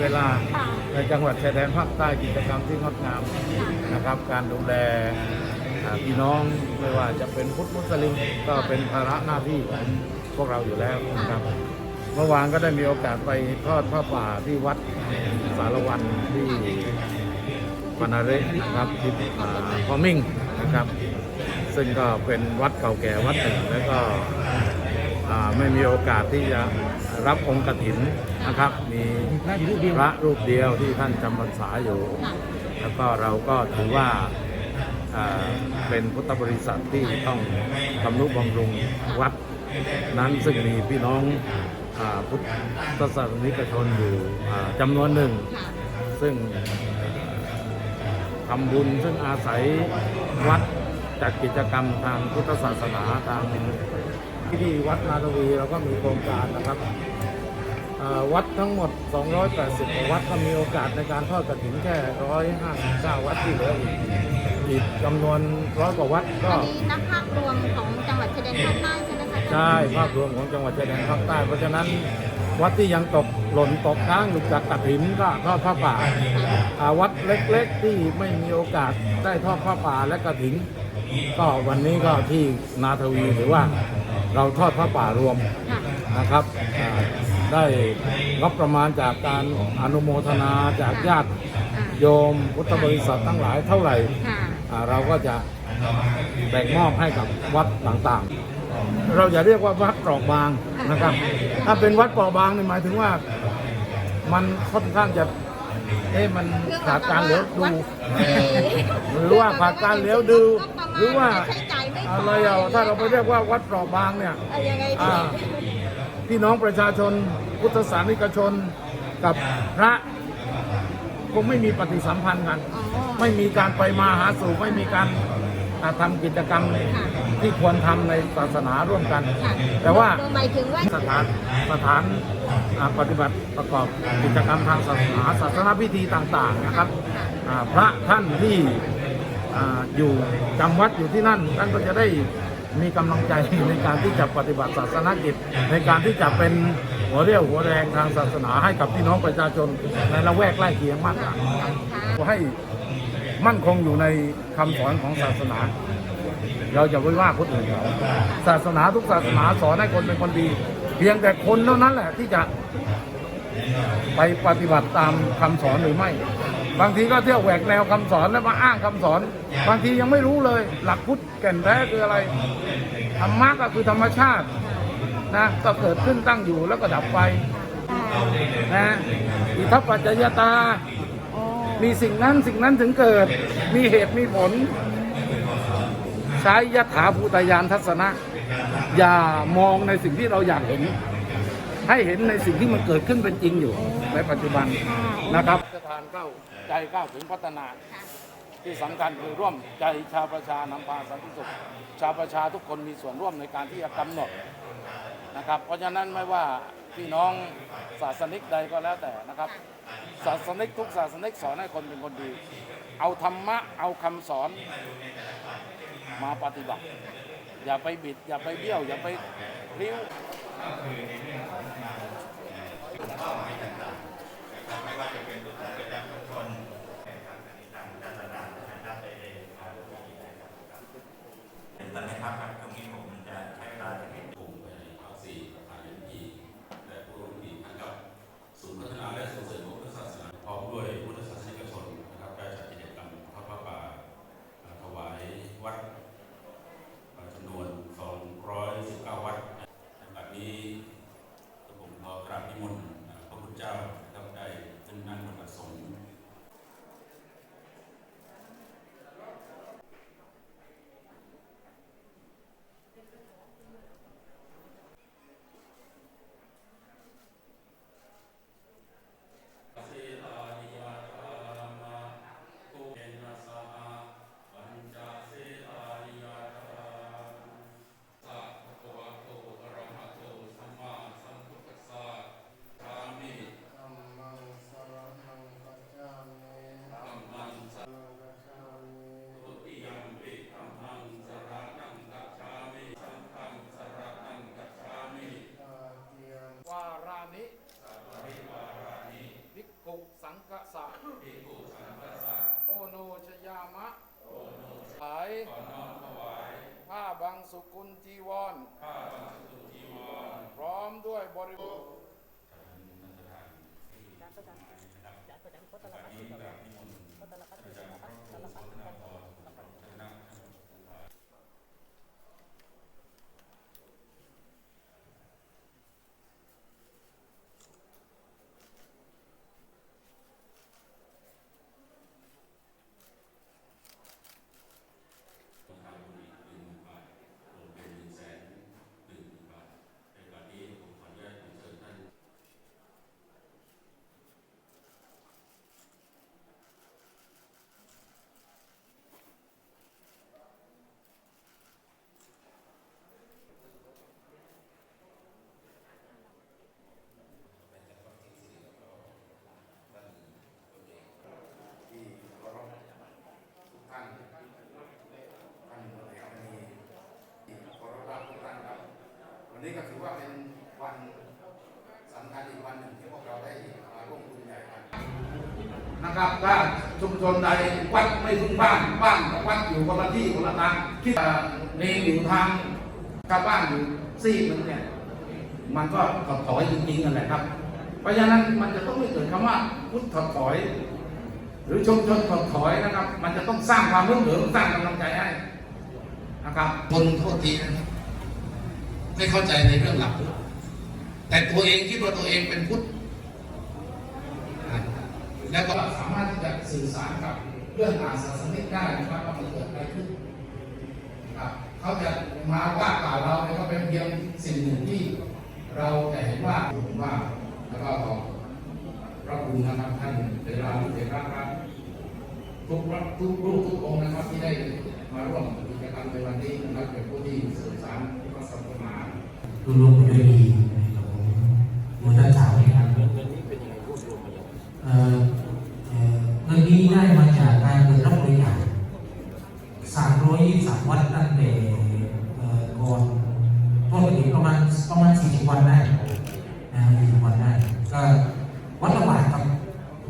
เวลาค่ะในจังหวัดชายแดนภาคใต้กิจกรรมที่งดงามนะครับ การดูแลอ่าพี่น้องไม่ว่าจะเป็นพุทธมุสลิมก็เป็นภาระหน้าที่ของพวกเราอยู่แล้วนะครับ เมื่อวานก็ได้มีโอกาสไปทอดผ้าป่าที่วัดสารวันที่ปานาเรนะครับที่อ่าพอมิ่งนะครับ ซึ่งก็เป็นวัดเก่าแก่วัดหนึ่งแล้วก็อ่าไม่มีโอกาสที่จะรับองค์กถิน นะครับ มีพระรูปเดียวที่ท่านจำพรรษาอยู่ แล้วก็เราก็ถือว่าเป็นพุทธบริษัทที่ต้องทำนุบำรุงวัดนั้นซึ่งมีพี่น้องอพุทธศาสนิกชนอยู่จำนวนหนึ่ง ซึ่งทำบุญซึ่งอาศัยวัดจัดกิจกรรมทางพุทธศาสนาทางที่ที่วัดนาทวีเราก็มีโครงการนะครับ วัดทั้งหมด 280กว่าวัดก็มีโอกาสในการทอดกฐินแค่ 159 วัดที่เหลืออีกอีกจำนวนร้อยกว่าวัดก็อันนี้นับภาพรวมของจังหวัดชายแดนภาคใต้ใช่ไหมคะใช่ภาพรวมของจังหวัดชายแดนภาคใต้ เพราะฉะนั้นวัดที่ยังตกหล่นตกค้างอยู่จากกฐินก็ทอดผ้าป่าอ่าวัดเล็กๆที่ไม่มีโอกาสได้ทอดผ้าป่าและกฐินก็วันนี้ก็ที่นาทวีหรือว่าเราทอดผ้าป่ารวมค่ะนะครับอ่า ได้รับประมาณจากการอนุโมทนาจากญาติอ่าโยมพุทธบริษัททั้งหลายเท่าไหร่ค่ะอ่าเราก็จะแบ่งมอบให้กับวัดต่างๆ เราอย่าเรียกว่าวัดเปราะบางนะครับ ถ้าเป็นวัดเปราะบางนี่หมายถึงว่ามันค่อนข้างจะเอ๊ะมันขาดการเหลียวดู หรือว่าขาดการเหลียวดู หรือว่าอะไรเอาถ้าเราไปเรียกว่าวัดเปราะบางเนี่ยเอายังไงดีอ่า พี่น้องประชาชน พุทธศาสนิกชนกับพระคงไม่มีปฏิสัมพันธ์กันอ๋อไม่มีการไปมาหาสู่ไม่มีการอ่าทำกิจกรรมค่ะที่ควรทำในศาสนาร่วมกันค่ะแต่ว่าหมายถึงว่าสถานสถานอ่าปฏิบัติประกอบกิจกรรมทางศาสนาศาสนาพิธีต่าง ๆนะครับอ่าพระท่านที่อ่าอยู่จำวัดอยู่ที่นั่นท่านก็จะได้ มีกำลังใจในการที่จะปฏิบัติศาสนกิจ ในการที่จะเป็นหัวเรี่ยวหัวแรงทางศาสนาให้กับพี่น้องประชาชนในละแวกใกล้เคียงมากกว่าให้มั่นคงอยู่ในคำสอนของศาสนา เราจะไม่ว่าคนอื่นศาสนาทุกศาสนาสอนให้คนเป็นคนดี เพียงแต่คนเท่านั้นแหละที่จะไปปฏิบัติตามคำสอนหรือไม่ บางทีก็เที่ยวแหวกแนวคำสอนแล้วมาอ้างคำสอน บางทียังไม่รู้เลย หลักพุทธแก่นแท้คืออะไรธรรมะก็คือธรรมชาตินะก็เกิดขึ้นตั้งอยู่แล้วก็ดับไปนะอิทัปปัจจยตา มีสิ่งนั้นสิ่งนั้นถึงเกิด มีเหตุมีผล ใช้ยถาภูตยานทัศนะ อย่ามองในสิ่งที่เราอยากเห็น ให้เห็นในสิ่งที่มันเกิดขึ้นเป็นจริงอยู่ในปัจจุบันนะครับ สถานเข้า ใจก้าวถึงพัฒนา ที่สำคัญคือร่วมใจชาวประชานำพาสันติสุข ชาวประชาทุกคนมีส่วนร่วมในการที่จะกำหนดนะครับ เพราะฉะนั้นไม่ว่าพี่น้องศาสนิกใดก็แล้วแต่นะครับ ศาสนิกทุกศาสนิกสอนให้คนเป็นคนดี เอาธรรมะเอาคำสอนมาปฏิบัติ อย่าไปบิด อย่าไปเบี้ยว อย่าไปริ้วตอนนี้ครับตรงนี้ผมจะ มันไหมครับ Kota Lapas, Kota Lapas, ชนใดวัดไม่ถึงบ้านบ้านกับวัดอยู่คนละที่คนละทางที่เนงอยู่ทางกับบ้านอยู่ซีกนึงเนี่ยมันก็ถอดถอยจริงๆกันแหละครับ เพราะฉะนั้นมันจะต้องไม่เกิดคำว่าพุทธถอดถอย หรือชุมชนถอดถอยนะครับ มันจะต้องสร้างความรุ่งเรือสร้างกำลังใจให้นะครับคนโทษทีนะครับไม่เข้าใจในเรื่องหลัก แต่ตัวเองคิดว่าตัวเองเป็นพุทธ แล้วก็สามารถที่จะสื่อสารกับเรื่องอาศาสนิกได้นะครับว่ามันเกิดอะไรขึ้นนะครับเขาจะมาว่ากล่าวเราเนี่ยก็เป็นเพียงสิ่งหนึ่งที่เราจะเห็นว่าผมว่าแล้วก็ขอพระคุณนะครับท่านเวลาที่เดรัครับทุกรัทุกรูปทุกองค์นะครับที่ได้มาร่วมกิจกรรมในวันนี้นะครับเป็นผู้ที่สื่อสารพระศาสนารวมรวมไปด้วยดี อ่อเงินนี้ได้มาจากการเปิดรับบริจาค323วัดตั้งแต่เอ่อก่อนต้นปีประมาณประมาณ40วันได้นะ40วันได้ก็วัดละบาทครับ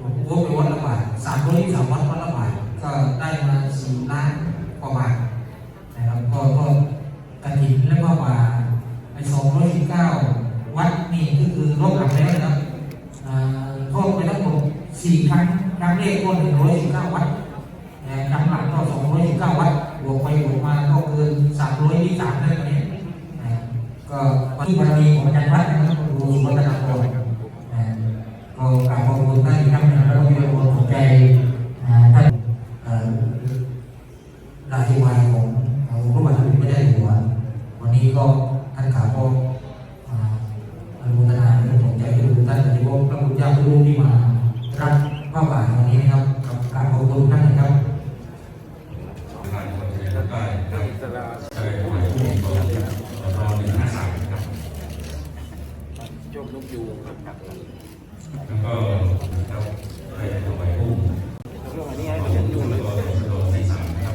ผมวมเป็นวัดละบาท323วัดวัดละบาทก็ได้มา4ล้านกว่าบาทนะครับก็ก็กระถิ่นแล้วก็มาไอ้219วัดนี่ก็คือรวมหลังแล้วนะครับอ่าโทษไปทั้งหมดสี่ครั้ง ครั้งแรกก็หนึ่งร้อยสิบเก้าวัดแต่ครั้งหลังก็สองร้อยสิบเก้าวัดบวกไปบวกมาก็เกินสามร้อยที่สามได้ตอนนี้อ่าก็ที่บารมีของอาจารย์วัดนะครับครูวัฒนากรอ่าก็กราบขอบคุณท่านอีกครั้งหนึงแล้วก็มีความสนใจอ่าท่านเอ่อราชิวาของของพระบาทสมเด็จพระเจ้าอยู่หัว วันนี้ก็ท่านขาก็อ่า อนุโมทนาและสนใจที่ทุกท่านโดยเฉพาะพระพุทธเจ้าทุกรูปที่มารับพระบาทวันนี้นะครับกับการขอบคุณท่านนะครับ ผ่านคนจะได้ได้ใช่ผู้ผู้ของรอหนึ่งห้าสามครับ โยมลูกยูครับ แล้วก็นะครับใครจะถวายผู้ เรื่องอันนี้ให้เป็นยู แล้ว เลย ก็รอสี่สามครับ